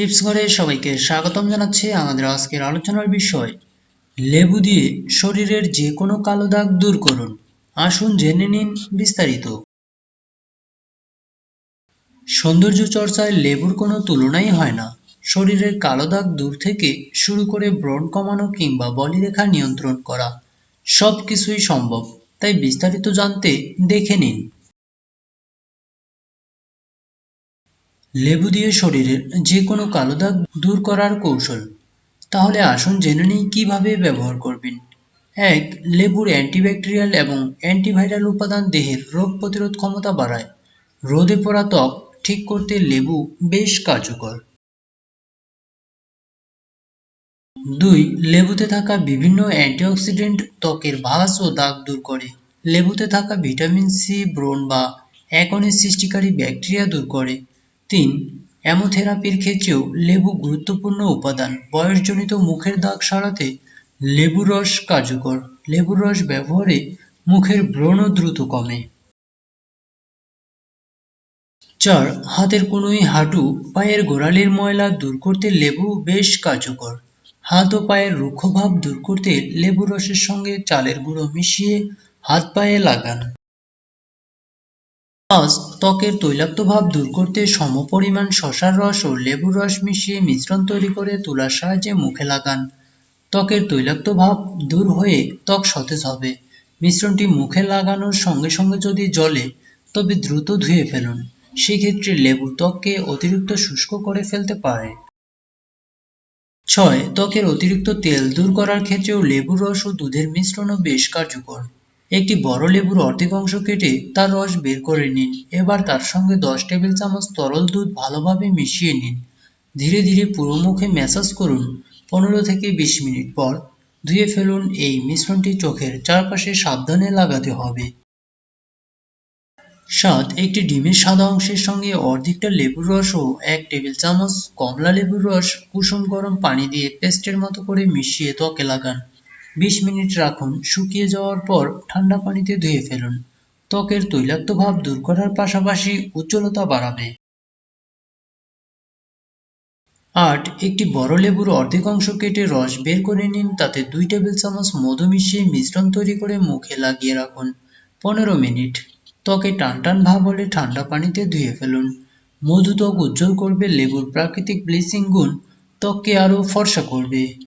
Tips ঘরে সবাইকে স্বাগতম জানাচ্ছি আমাদের আজকের আলোচনার বিষয়। লেবু দিয়ে শরীরের যে কোনো কালো দাগ দূর করুন। আসুন জেনে নিন বিস্তারিত। সৌন্দর্য চর্চায় লেবুর কোনো তুলনাই হয় না। শরীরের কালো দাগ দূর থেকে শুরু করে ব্রণ কমানো কিংবা বলিরেখা নিয়ন্ত্রণ করা সব কিছুই সম্ভব। তাই বিস্তারিত জানতে দেখে নিন। লেবু দিয়ে শরীরের যে কোনো কালো দাগ দূর করার কৌশল। তাহলে আসুন জেনে নিই কীভাবে ব্যবহার করবেন। এক, লেবুর অ্যান্টিব্যাকটেরিয়াল এবং অ্যান্টিভাইরাল উপাদান দেহের রোগ প্রতিরোধ ক্ষমতা বাড়ায়। রোদে পড়া ত্বক ঠিক করতে লেবু বেশ কার্যকর। দুই, লেবুতে থাকা বিভিন্ন অ্যান্টিঅক্সিডেন্ট ত্বকের ভাঁজ ও দাগ দূর করে। লেবুতে থাকা ভিটামিন সি, ব্রণ বা অ্যাকনের সৃষ্টিকারী ব্যাকটেরিয়া দূর করে। তিন, অ্যামোথেরাপির ক্ষেত্রেও লেবু গুরুত্বপূর্ণ উপাদান। বয়সজনিত মুখের দাগ সারাতে লেবুর রস কার্যকর। লেবুর রস ব্যবহারে মুখের ব্রণ দ্রুত কমে। চার, হাতের কনুই হাঁটু, পায়ের গোড়ালির ময়লা দূর করতে লেবু বেশ কার্যকর। হাত ও পায়ের রুক্ষভাব দূর করতে লেবু রসের সঙ্গে চালের গুঁড়ো মিশিয়ে হাত পায়ে লাগান। পাঁচ ত্বকের তৈলাক্ত ভাব দূর করতে সমপরিমাণ শশার রস ও লেবুর রস মিশিয়ে মিশ্রণ তৈরি করে তুলার সাহায্যে মুখে লাগান। ত্বকের তৈলাক্ত ভাব দূর হয়ে ত্বক সতেজ হবে। মিশ্রণটি মুখে লাগানোর সঙ্গে সঙ্গে যদি জ্বলে, তবে দ্রুত ধুয়ে ফেলুন। সেক্ষেত্রে লেবুর ত্বককে অতিরিক্ত শুষ্ক করে ফেলতে পারে। ছয়, ত্বকের অতিরিক্ত তেল দূর করার ক্ষেত্রেও লেবুর রস ও দুধের মিশ্রণও বেশ কার্যকর। একটি বড় লেবুর অর্ধেক অংশ কেটে তার রস বের করে নিন। এবার তার সঙ্গে দশ টেবিল চামচ তরল দুধ ভালোভাবে মিশিয়ে নিন। ধীরে ধীরে পুরো মুখে ম্যাসাজ করুন পনেরো থেকে বিশ মিনিট পর। ধুয়ে ফেলুন এই মিশ্রণটি চোখের চারপাশে সাবধানে লাগাতে হবে। সাত একটি ডিমের সাদা অংশের সঙ্গে অর্ধেকটা লেবুর রস ও এক টেবিল চামচ কমলা লেবুর রস কুসুম গরম পানি দিয়ে পেস্টের মতো করে মিশিয়ে ত্বকে লাগান। বিশ মিনিট রাখুন। শুকিয়ে যাওয়ার পর ঠান্ডা পানিতে ধুয়ে ফেলুন। ত্বকের তৈলাক্ত ভাব দূর করার পাশাপাশি উজ্জ্বলতা বাড়াবে। আট, একটি বড় লেবুর অর্ধেক অংশ কেটে রস বের করে নিন। তাতে দুই টেবিল চামচ মধু মিশিয়ে মিশ্রণ তৈরি করে মুখে লাগিয়ে রাখুন। পনেরো মিনিট। ত্বকে টান টান ভাব হলে ঠান্ডা পানিতে ধুয়ে ফেলুন। মধু ত্বক উজ্জ্বল করবে, লেবুর প্রাকৃতিক ব্লিচিং গুণ ত্বককে আরও ফর্সা করবে।